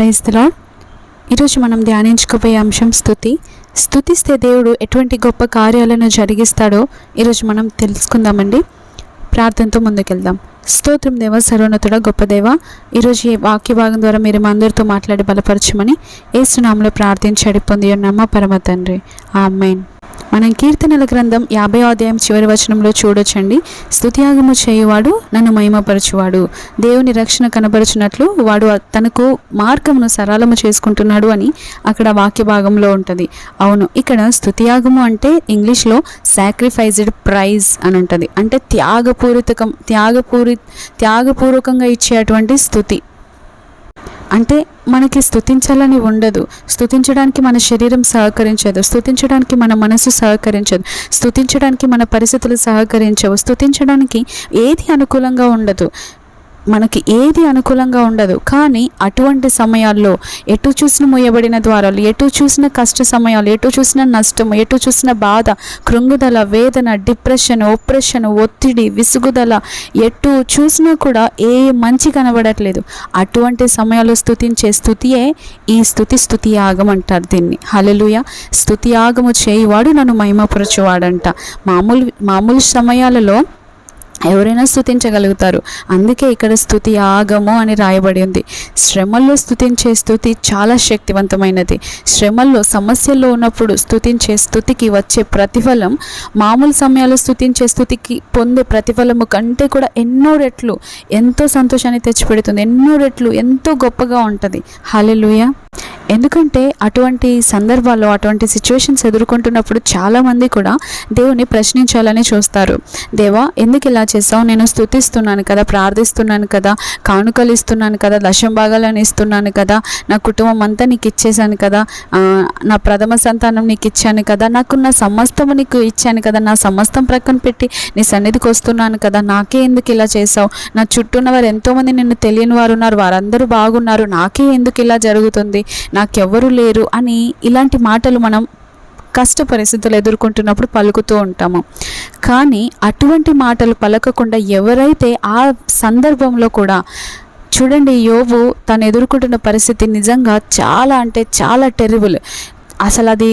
ప్రైజ్లో ఈరోజు మనం ధ్యానించుకోబోయే అంశం స్థుతి. స్థుతిస్తే దేవుడు ఎటువంటి గొప్ప కార్యాలను జరిగిస్తాడో ఈరోజు మనం తెలుసుకుందామండి. ప్రార్థనతో ముందుకెళ్దాం. స్తోత్రం దేవ సర్వోన్నతుడ గొప్ప దేవ ఈరోజు ఈ వాక్య భాగం ద్వారా మీరు మా అందరితో మాట్లాడి బలపరచమని ఏసునామలో ప్రార్థించి అడిపొంది ఉన్నామా పరమ తండ్రి. ఆమెన్. మనం కీర్తనల గ్రంథం యాభై అధ్యాయం చివరి వచనంలో చూడొచ్చండి. స్థుతియాగము చేయువాడు నన్ను మహిమపరచువాడు. దేవుని రక్షణ కనపరచినట్లు వాడు తనకు మార్గమును సరళము చేసుకుంటున్నాడు అని అక్కడ వాక్య భాగంలో ఉంటుంది. అవును ఇక్కడ స్థుతియాగము అంటే ఇంగ్లీష్లో సాక్రిఫైజ్డ్ ప్రైజ్ అని ఉంటుంది. అంటే త్యాగపూరితకం త్యాగపూరి త్యాగపూర్వకంగా ఇచ్చేటువంటి స్థుతి అంటే మనకి స్థుతించాలని ఉండదు. స్థుతించడానికి మన శరీరం సహకరించదు. స్థుతించడానికి మన మనసు సహకరించదు. స్థుతించడానికి మన పరిస్థితులు సహకరించవు. స్థుతించడానికి ఏది అనుకూలంగా ఉండదు. మనకి ఏది అనుకూలంగా ఉండదు. కానీ అటువంటి సమయాల్లో ఎటు చూసిన మూయబడిన ద్వారాలు ఎటు చూసిన కష్ట సమయాలు ఎటు చూసిన నష్టము ఎటు చూసిన బాధ కృంగుదల వేదన డిప్రెషన్ ఒప్రెషన్ ఒత్తిడి విసుగుదల ఎటు చూసినా కూడా ఏ మంచి కనబడట్లేదు. అటువంటి సమయాల్లో స్థుతించే స్థుతియే ఈ స్థుతి స్థుతి యాగం అంటారు దీన్ని. హలలుయ స్థుతి యాగము చేయువాడు నన్ను మహిమపరచువాడంట. మామూలు మామూలు సమయాలలో ఎవరైనా స్థుతించగలుగుతారు అందుకే ఇక్కడ స్థుతి ఆగము అని రాయబడి ఉంది. శ్రమల్లో స్థుతించే స్థుతి చాలా శక్తివంతమైనది. శ్రమల్లో సమస్యల్లో ఉన్నప్పుడు స్థుతించే స్థుతికి వచ్చే ప్రతిఫలం మామూలు సమయాల్లో స్థుతించే స్థుతికి పొందే ప్రతిఫలము కంటే కూడా ఎన్నో రెట్లు ఎంతో సంతోషాన్ని తెచ్చిపెడుతుంది. ఎన్నో రెట్లు ఎంతో గొప్పగా ఉంటుంది. హాలెలుయ ఎందుకంటే అటువంటి సందర్భాల్లో అటువంటి సిచ్యువేషన్స్ ఎదుర్కొంటున్నప్పుడు చాలామంది కూడా దేవుని ప్రశ్నించాలని చూస్తారు. దేవా ఎందుకు ఇలా చేసావు? నేను స్థుతిస్తున్నాను కదా ప్రార్థిస్తున్నాను కదా కానుకలు ఇస్తున్నాను కదా దశంభాగాలను ఇస్తున్నాను కదా నా కుటుంబం అంతా నీకు ఇచ్చేసాను కదా నా ప్రథమ సంతానం నీకు ఇచ్చాను కదా నాకున్న సమస్తము నీకు ఇచ్చాను కదా నా సమస్తం ప్రక్కన పెట్టి నీ సన్నిధికి వస్తున్నాను కదా నాకే ఎందుకు ఇలా చేసావు? నా చుట్టూ ఉన్న వారు ఎంతోమంది నిన్ను తెలియని వారు ఉన్నారు వారందరూ బాగున్నారు నాకే ఎందుకు ఇలా జరుగుతుంది? నా నాకెవ్వరూ లేరు అని ఇలాంటి మాటలు మనం కష్ట పరిస్థితులు ఎదుర్కొంటున్నప్పుడు పలుకుతూ ఉంటాము. కానీ అటువంటి మాటలు పలకకుండా ఎవరైతే ఆ సందర్భంలో కూడా చూడండి యోబు తను ఎదుర్కొంటున్న పరిస్థితి నిజంగా చాలా అంటే చాలా టెరిబుల్. అసలు అది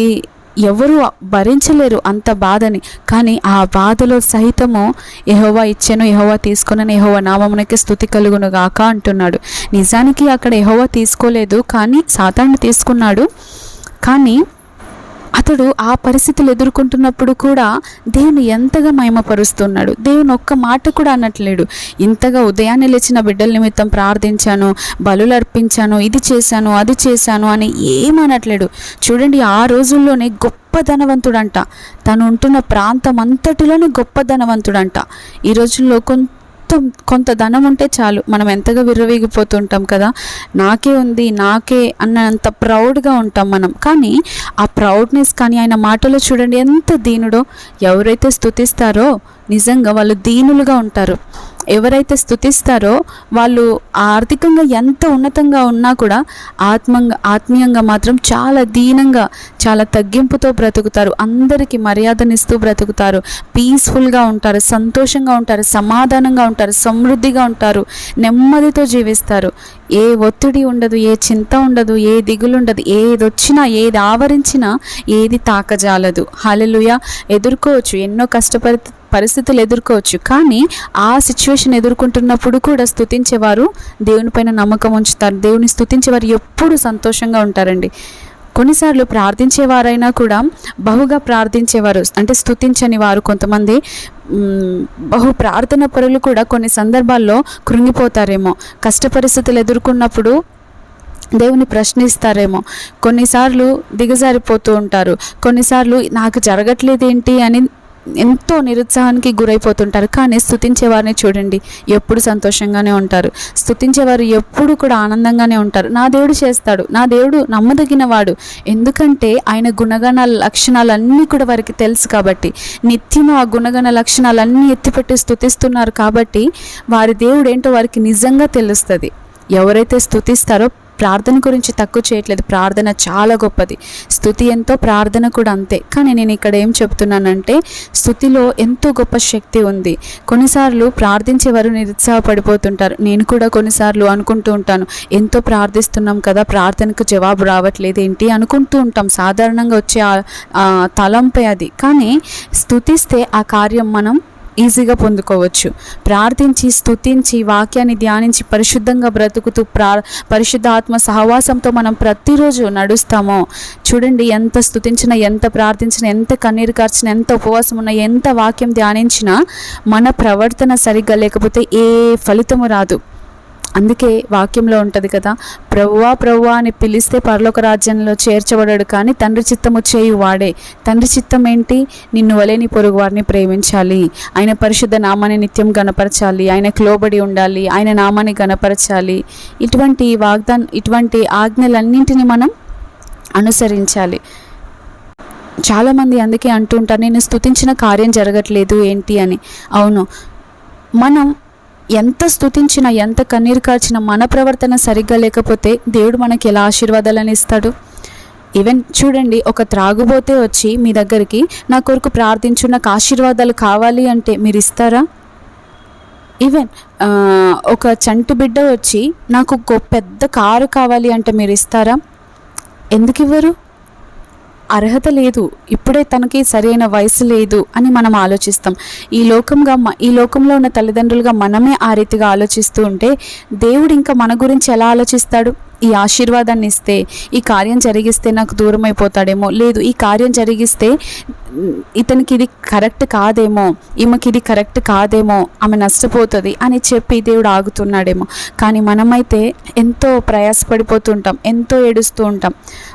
ఎవరు భరించలేరు అంత బాధని. కానీ ఆ బాధలో సహితము ఎహోవా ఇచ్చాను ఎహోవా తీసుకున్నాను ఎహోవా నామమునకి స్థుతి కలుగును గాక అంటున్నాడు. నిజానికి అక్కడ ఎహోవా తీసుకోలేదు కానీ సాతాన్ని తీసుకున్నాడు. కానీ అతడు ఆ పరిస్థితులు ఎదుర్కొంటున్నప్పుడు కూడా దేవుని ఎంతగా మహిమపరుస్తున్నాడు. దేవుని ఒక్క మాట కూడా అనట్లేడు. ఇంతగా ఉదయాన్నే లేచిన బిడ్డల నిమిత్తం ప్రార్థించాను బలులు అర్పించాను ఇది చేశాను అది చేశాను అని ఏమనట్లేడు చూడండి ఆ రోజుల్లోనే గొప్ప ధనవంతుడంట. తను ఉంటున్న ప్రాంతం అంతటిలోనే గొప్ప ధనవంతుడంట. ఈ రోజుల్లో కొంత మొత్తం కొంత ధనం ఉంటే చాలు. మనం ఎంతగా విర్రవీగిపోతుంటాం కదా? నాకే ఉంది నాకే అన్నంత ప్రౌడ్గా ఉంటాం మనం. కానీ ఆ ప్రౌడ్నెస్ కానీ ఆయన మాటలో చూడండి ఎంత దీనుడో. ఎవరైతే స్థుతిస్తారో నిజంగా వాళ్ళు దీనులుగా ఉంటారు. ఎవరైతే స్థుతిస్తారో వాళ్ళు ఆర్థికంగా ఎంత ఉన్నతంగా ఉన్నా కూడా ఆత్మంగా ఆత్మీయంగా మాత్రం చాలా దీనంగా చాలా తగ్గింపుతో బ్రతుకుతారు. అందరికీ మర్యాదనిస్తూ బ్రతుకుతారు. పీస్ఫుల్గా ఉంటారు సంతోషంగా ఉంటారు సమాధానంగా ఉంటారు సమృద్ధిగా ఉంటారు నెమ్మదితో జీవిస్తారు. ఏ ఒత్తిడి ఉండదు ఏ చింత ఉండదు ఏ దిగులు ఉండదు ఏది వచ్చినా ఏది ఆవరించినా ఏది తాకజాలదు. హలలుయ ఎదుర్కోవచ్చు ఎన్నో కష్టపరి పరిస్థితులు ఎదుర్కోవచ్చు. కానీ ఆ సిచ్యువేషన్ ఎదుర్కొంటున్నప్పుడు కూడా స్థుతించేవారు దేవునిపైన నమ్మకం ఉంచుతారు. దేవుని స్థుతించేవారు ఎప్పుడు సంతోషంగా ఉంటారండి. కొన్నిసార్లు ప్రార్థించేవారైనా కూడా బహుగా ప్రార్థించేవారు అంటే స్థుతించని వారు కొంతమంది బహు ప్రార్థన పరులు కూడా కొన్ని సందర్భాల్లో కృంగిపోతారేమో. కష్ట పరిస్థితులు ఎదుర్కొన్నప్పుడు దేవుని ప్రశ్నిస్తారేమో. కొన్నిసార్లు దిగజారిపోతూ ఉంటారు. కొన్నిసార్లు నాకు జరగట్లేదేంటి అని ఎంతో నిరుత్సాహానికి గురైపోతుంటారు. కానీ స్థుతించే వారిని చూడండి ఎప్పుడు సంతోషంగానే ఉంటారు. స్థుతించేవారు ఎప్పుడు కూడా ఆనందంగానే ఉంటారు. నా దేవుడు చేస్తాడు. నా దేవుడు నమ్మదగిన వాడు ఎందుకంటే ఆయన గుణగణ లక్షణాలన్నీ కూడా వారికి తెలుసు కాబట్టి. నిత్యం ఆ గుణగణ లక్షణాలన్నీ ఎత్తిపెట్టి స్థుతిస్తున్నారు కాబట్టి వారి దేవుడు ఏంటో వారికి నిజంగా తెలుస్తుంది. ఎవరైతే స్థుతిస్తారో ప్రార్థన గురించి తక్కువ చేయట్లేదు. ప్రార్థన చాలా గొప్పది. స్థుతి ఎంతో ప్రార్థన కూడా అంతే. కానీ నేను ఇక్కడ ఏం చెప్తున్నానంటే స్థుతిలో ఎంతో గొప్ప శక్తి ఉంది. కొన్నిసార్లు ప్రార్థించే వారు నిరుత్సాహపడిపోతుంటారు. నేను కూడా కొన్నిసార్లు అనుకుంటూ ఉంటాను. ఎంతో ప్రార్థిస్తున్నాం కదా ప్రార్థనకు జవాబు రావట్లేదు ఏంటి? అనుకుంటూ ఉంటాం. సాధారణంగా వచ్చే తలంపై తలంపే అది. కానీ స్థుతిస్తే ఆ కార్యం మనం ఈజీగా పొందుకోవచ్చు. ప్రార్థించి స్థుతించి వాక్యాన్ని ధ్యానించి పరిశుద్ధంగా బ్రతుకుతూ ప్రా పరిశుద్ధాత్మ సహవాసంతో మనం ప్రతిరోజు నడుస్తామో. చూడండి ఎంత స్థుతించినా ఎంత ప్రార్థించినా ఎంత కన్నీరు కార్చినా ఎంత ఉపవాసం ఉన్నా ఎంత వాక్యం ధ్యానించినా మన ప్రవర్తన సరిగ్గా లేకపోతే ఏ ఫలితము రాదు. అందుకే వాక్యంలో ఉంటుంది కదా ప్రభువా ప్రభువా అని పిలిస్తే పరలోక రాజ్యంలో చేర్చబడాడు కానీ తండ్రి చిత్తము చేయు వాడే. తండ్రి చిత్తం ఏంటి? నిన్ను వలేని పొరుగు వారిని ప్రేమించాలి. ఆయన పరిశుద్ధ నామాన్ని నిత్యం గణపరచాలి. ఆయనకు లోబడి ఉండాలి. ఆయన నామాన్ని గణపరచాలి. ఇటువంటి వాగ్దాన్ ఇటువంటి ఆజ్ఞలన్నింటినీ మనం అనుసరించాలి. చాలామంది అందుకే అంటుంటారు నేను స్తుతించిన కార్యం జరగట్లేదు ఏంటి? అని. అవును. మనం ఎంత స్తుతించినా ఎంత కన్నీరు కాచినా మన ప్రవర్తన సరిగ్గా లేకపోతే దేవుడు మనకి ఎలా ఆశీర్వాదాలను ఇస్తాడు? ఈవెన్ చూడండి ఒక త్రాగుబోతే వచ్చి మీ దగ్గరికి నా కొరకు ప్రార్థించు నాకు ఆశీర్వాదాలు కావాలి అంటే మీరు ఇస్తారా? ఈవెన్ ఒక చంటి బిడ్డ వచ్చి నాకు పెద్ద కారు కావాలి అంటే మీరు ఇస్తారా? ఎందుకు ఇవ్వరు? అర్హత లేదు. ఇప్పుడే తనకి సరైన వయసు లేదు అని మనం ఆలోచిస్తాం. ఈ లోకంగా ఈ లోకంలో ఉన్న తల్లిదండ్రులుగా మనమే ఆ రీతిగా ఆలోచిస్తూ ఉంటే దేవుడు ఇంకా మన గురించి ఎలా ఆలోచిస్తాడు? ఈ ఆశీర్వాదాన్ని ఇస్తే ఈ కార్యం జరిగిస్తే నాకు దూరం అయిపోతాడేమో లేదు ఈ కార్యం జరిగిస్తే ఇతనికి ఇది కరెక్ట్ కాదేమో ఈమెకి ఇది కరెక్ట్ కాదేమో ఆమె నష్టపోతుంది అని చెప్పి దేవుడు ఆగుతున్నాడేమో. కానీ మనమైతే ఎంతో ప్రయాసపడిపోతుంటాం ఎంతో ఏడుస్తూ ఉంటాం.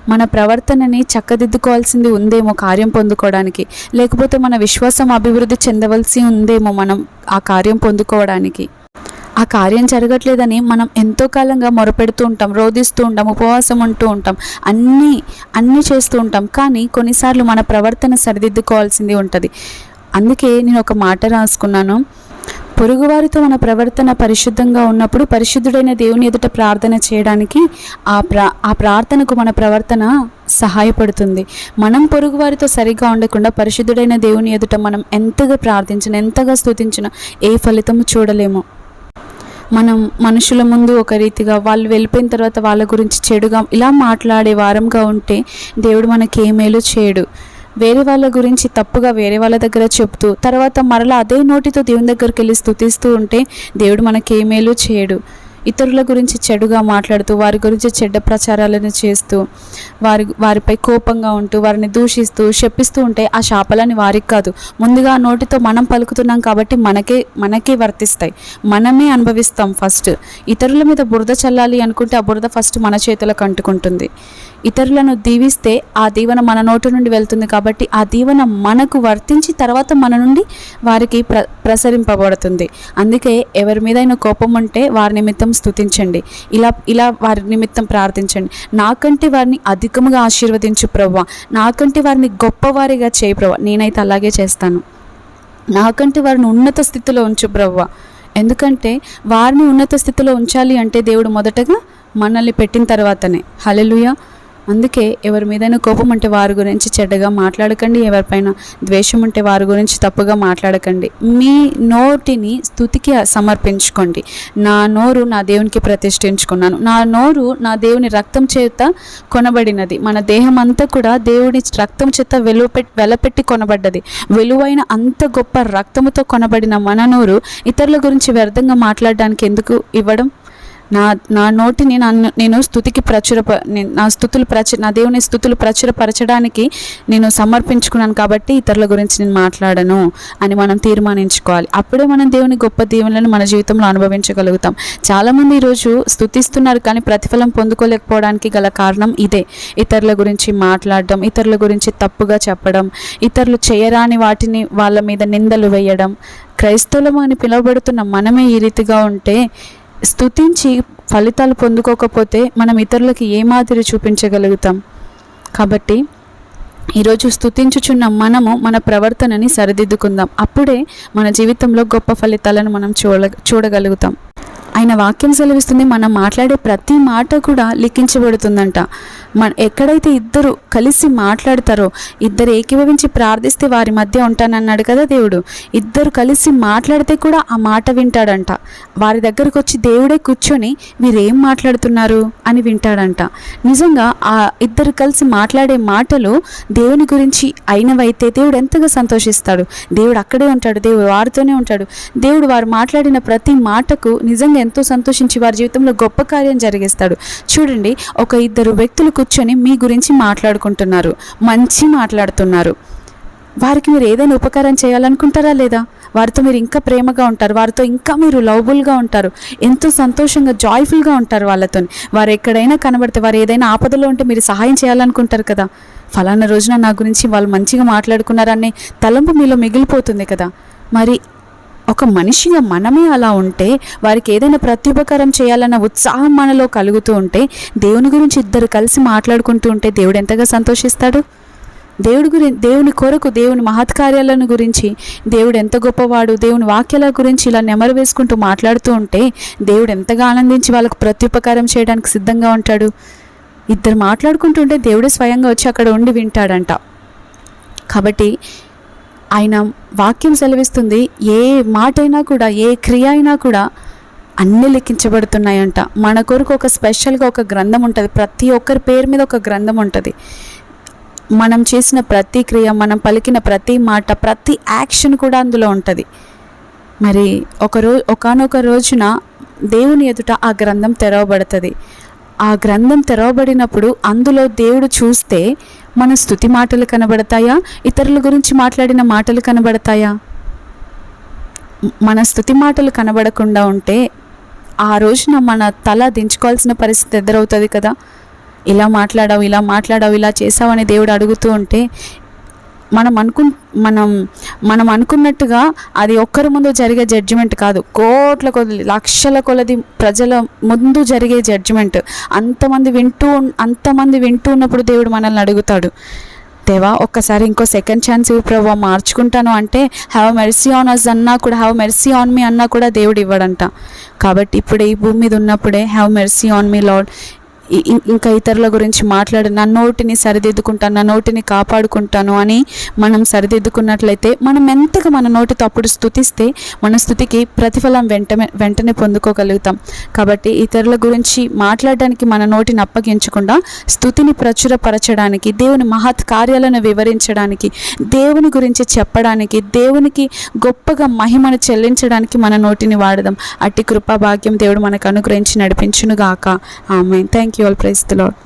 మన ప్రవర్తనని చక్కదిద్దుకోవాల్సింది ఉందేమో కార్యం పొందుకోవడానికి. లేకపోతే మన విశ్వాసం అభివృద్ధి చెందవలసి ఉందేమో మనం ఆ కార్యం పొందుకోవడానికి. ఆ కార్యం జరగట్లేదని మనం ఎంతో కాలంగా మొరపెడుతూ ఉంటాం రోధిస్తూ ఉంటాం ఉపవాసం ఉంటూ ఉంటాం అన్నీ అన్నీ చేస్తూ ఉంటాం. కానీ కొన్నిసార్లు మన ప్రవర్తన సరిదిద్దుకోవాల్సింది ఉంటుంది. అందుకే నేను ఒక మాట రాసుకున్నాను. పొరుగువారితో మన ప్రవర్తన పరిశుద్ధంగా ఉన్నప్పుడు పరిశుద్ధుడైన దేవుని ఎదుట ప్రార్థన చేయడానికి ఆ ప్రా ఆ ప్రార్థనకు మన ప్రవర్తన సహాయపడుతుంది. మనం పొరుగువారితో సరిగా ఉండకుండా పరిశుద్ధుడైన దేవుని ఎదుట మనం ఎంతగా ప్రార్థించిన ఎంతగా స్తుతించిన ఏ ఫలితము చూడలేము. మనం మనుషుల ముందు ఒక రీతిగా వాళ్ళు వెళ్ళిపోయిన తర్వాత వాళ్ళ గురించి చెడుగా ఇలా మాట్లాడే వారంగా ఉంటే దేవుడు మనకి ఏ మేలు చేయడు. వేరే వాళ్ళ గురించి తప్పుగా వేరే వాళ్ళ దగ్గర చెప్తూ తర్వాత మరలా అదే నోటితో దేవుని దగ్గరికి వెళ్ళి స్థుతిస్తూ ఉంటే దేవుడు మనకి ఏ మేలు చేయడు. ఇతరుల గురించి చెడుగా మాట్లాడుతూ వారి గురించి చెడ్డ ప్రచారాలను చేస్తూ వారి వారిపై కోపంగా ఉంటూ వారిని దూషిస్తూ శపిస్తూ ఉంటే ఆ శాపలని వారికి కాదు. ముందుగా నోటితో మనం పలుకుతున్నాం కాబట్టి మనకే మనకే వర్తిస్తాయి. మనమే అనుభవిస్తాం ఫస్ట్. ఇతరుల మీద బురద చల్లాలి అనుకుంటే ఆ బురద ఫస్ట్ మన చేతులకు అంటుకుంటుంది. ఇతరులను దీవిస్తే ఆ దీవెన మన నోటి నుండి వెళ్తుంది కాబట్టి ఆ దీవెన మనకు వర్తించి తర్వాత మన నుండి వారికి ప్ర ప్రసరింపబడుతుంది. అందుకే ఎవరి మీదైనా కోపం ఉంటే వారి నిమిత్తం స్తుతించండి. ఇలా ఇలా వారి నిమిత్తం ప్రార్థించండి. నాకంటే వారిని అధికముగా ఆశీర్వదించు ప్రవ్వ నాకంటే వారిని గొప్పవారిగా చేయి ప్రవ్వ నేనైతే అలాగే చేస్తాను. నాకంటే వారిని ఉన్నత స్థితిలో ఉంచు ప్రవ్వ ఎందుకంటే వారిని ఉన్నత స్థితిలో ఉంచాలి అంటే దేవుడు మొదటగా మనల్ని పెట్టిన తర్వాతనే. హలెలుయా అందుకే ఎవరి మీదైనా కోపం ఉంటే వారి గురించి చెడ్డగా మాట్లాడకండి ఎవరిపైన ద్వేషం ఉంటే వారి గురించి తప్పుగా మాట్లాడకండి. మీ నోటిని స్థుతికి సమర్పించుకోండి. నా నోరు నా దేవునికి ప్రతిష్ఠించుకున్నాను. నా నోరు నా దేవుని రక్తం చేత కొనబడినది. మన దేహం అంతా కూడా దేవుని రక్తం చేత వెలువపెట్టి వెలపెట్టి కొనబడ్డది. విలువైన అంత గొప్ప రక్తముతో కొనబడిన మన నోరు ఇతరుల గురించి వ్యర్థంగా మాట్లాడడానికి ఎందుకు ఇవ్వడం? నా నా నోటిని నన్ను నేను స్థుతికి ప్రచుర నా స్థుతులు ప్రచు నా దేవుని స్థుతులు ప్రచురపరచడానికి నేను సమర్పించుకున్నాను కాబట్టి ఇతరుల గురించి నేను మాట్లాడను అని మనం తీర్మానించుకోవాలి. అప్పుడే మనం దేవుని గొప్ప దీవెనలను మన జీవితంలో అనుభవించగలుగుతాం. చాలామంది ఈరోజు స్థుతిస్తున్నారు కానీ ప్రతిఫలం పొందుకోలేకపోవడానికి గల కారణం ఇదే. ఇతరుల గురించి మాట్లాడడం ఇతరుల గురించి తప్పుగా చెప్పడం ఇతరులు చేయరాని వాటిని వాళ్ళ మీద నిందలు వేయడం క్రైస్తవులం అని పిలువబడుతున్న మనమే ఈ రీతిగా ఉంటే స్థుతించి ఫలితాలు పొందుకోకపోతే మనం ఇతరులకి ఏ మాదిరి చూపించగలుగుతాం? కాబట్టి ఈరోజు స్థుతించుచున్న మనము మన ప్రవర్తనని సరిదిద్దుకుందాం. అప్పుడే మన జీవితంలో గొప్ప ఫలితాలను మనం చూడ చూడగలుగుతాం. ఆయన వాక్యం సెలవిస్తుంది మనం మాట్లాడే ప్రతి మాట కూడా లిఖించబడుతుందంట. మన ఎక్కడైతే ఇద్దరు కలిసి మాట్లాడతారో ఇద్దరు ఏకీభవించి ప్రార్థిస్తే వారి మధ్య ఉంటానన్నాడు కదా దేవుడు. ఇద్దరు కలిసి మాట్లాడితే కూడా ఆ మాట వింటాడంట. వారి దగ్గరకు వచ్చి దేవుడే కూర్చొని వీరేం మాట్లాడుతున్నారు? అని వింటాడంట. నిజంగా ఆ ఇద్దరు కలిసి మాట్లాడే మాటలు దేవుని గురించి అయినవైతే దేవుడు ఎంతగా సంతోషిస్తాడు. దేవుడు అక్కడే ఉంటాడు దేవుడు వారితోనే ఉంటాడు. దేవుడు వారు మాట్లాడిన ప్రతి మాటకు నిజంగా ఎంతో సంతోషించి వారి జీవితంలో గొప్ప కార్యం జరిగిస్తాడు. చూడండి ఒక ఇద్దరు వ్యక్తులు కూర్చొని మీ గురించి మాట్లాడుకుంటున్నారు మంచి మాట్లాడుతున్నారు. వారికి మీరు ఏదైనా ఉపకారం చేయాలనుకుంటారా లేదా? వారితో మీరు ఇంకా ప్రేమగా ఉంటారు వారితో ఇంకా మీరు లవబుల్గా ఉంటారు ఎంతో సంతోషంగా జాయ్ఫుల్గా ఉంటారు వాళ్ళతో వారు ఎక్కడైనా కనబడితే వారు ఏదైనా ఆపదలో ఉంటే మీరు సహాయం చేయాలనుకుంటారు కదా. ఫలానా రోజున నా గురించి వాళ్ళు మంచిగా మాట్లాడుకున్నారనే తలంపు మీలో మిగిలిపోతుంది కదా. మరి ఒక మనిషిగా మనమే అలా ఉంటే వారికి ఏదైనా ప్రత్యుపకారం చేయాలన్న ఉత్సాహం మనలో కలుగుతూ ఉంటే దేవుని గురించి ఇద్దరు కలిసి మాట్లాడుకుంటూ ఉంటే దేవుడు ఎంతగా సంతోషిస్తాడు? దేవుడి గురి దేవుని కొరకు దేవుని మహత్కార్యాలను గురించి దేవుడు ఎంత గొప్పవాడు దేవుని వాక్యాల గురించి ఇలా నెమరు వేసుకుంటూ మాట్లాడుతూ ఉంటే దేవుడు ఎంతగా ఆనందించి వాళ్ళకు ప్రత్యుపకారం చేయడానికి సిద్ధంగా ఉంటాడు? ఇద్దరు మాట్లాడుకుంటుంటే దేవుడే స్వయంగా వచ్చి అక్కడ ఉండి వింటాడంట. కాబట్టి ఆయన వాక్యం సెలవిస్తుంది ఏ మాట అయినా కూడా ఏ క్రియ అయినా కూడా అన్నీ లెక్కించబడుతున్నాయంట మన కొరకు ఒక స్పెషల్గా ఒక గ్రంథం ఉంటుంది. ప్రతి ఒక్కరి పేరు మీద ఒక గ్రంథం ఉంటుంది. మనం చేసిన ప్రతి క్రియ మనం పలికిన ప్రతి మాట ప్రతి యాక్షన్ కూడా అందులో ఉంటుంది. మరి ఒక రో ఒకనొక రోజున దేవుని ఎదుట ఆ గ్రంథం తెరవబడుతుంది. ఆ గ్రంథం తెరవబడినప్పుడు అందులో దేవుడు చూస్తే మన స్థుతి మాటలు కనబడతాయా? ఇతరుల గురించి మాట్లాడిన మాటలు కనబడతాయా? మన స్థుతి మాటలు కనబడకుండా ఉంటే ఆ రోజున మన తల దించుకోవాల్సిన పరిస్థితి ఎదురవుతుంది కదా? ఇలా మాట్లాడావు ఇలా మాట్లాడావు ఇలా చేసావు అని దేవుడు అడుగుతూ ఉంటే మనం అనుకు మనం మనం అనుకున్నట్టుగా అది ఒక్కరి ముందు జరిగే జడ్జిమెంట్ కాదు. కోట్ల కొద్ది లక్షల కొలది ప్రజల ముందు జరిగే జడ్జిమెంట్ అంతమంది వింటూ అంతమంది వింటూ ఉన్నప్పుడు దేవుడు మనల్ని అడుగుతాడు. దేవా ఒక్కసారి ఇంకో సెకండ్ ఛాన్స్ ఇవి ప్రభావ మార్చుకుంటాను అంటే హ్యావ్ మెర్సీ ఆన్ అస్ అన్నా కూడా హ్యావ్ మెర్సీ ఆన్ మీ అన్నా కూడా దేవుడు ఇవ్వడంట. కాబట్టి ఇప్పుడు ఈ భూమి మీద ఉన్నప్పుడే have mercy on me Lord ఇంకా ఇతరుల గురించి మాట్లాడి నా నోటిని సరిదిద్దుకుంటాను నా నోటిని కాపాడుకుంటాను అని మనం సరిదిద్దుకున్నట్లయితే మనం ఎంతగా మన నోటితో అప్పుడు స్థుతిస్తే మన స్థుతికి ప్రతిఫలం వెంటనే వెంటనే పొందుకోగలుగుతాం. కాబట్టి ఇతరుల గురించి మాట్లాడడానికి మన నోటిని అప్పగించకుండా స్థుతిని ప్రచురపరచడానికి దేవుని మహత్ కార్యాలను వివరించడానికి దేవుని గురించి చెప్పడానికి దేవునికి గొప్పగా మహిమను చెల్లించడానికి మన నోటిని వాడదాం. అట్టి కృపా భాగ్యం దేవుడు మనకు అనుగ్రహించి నడిపించునుగాక. Amen thank you all praise the Lord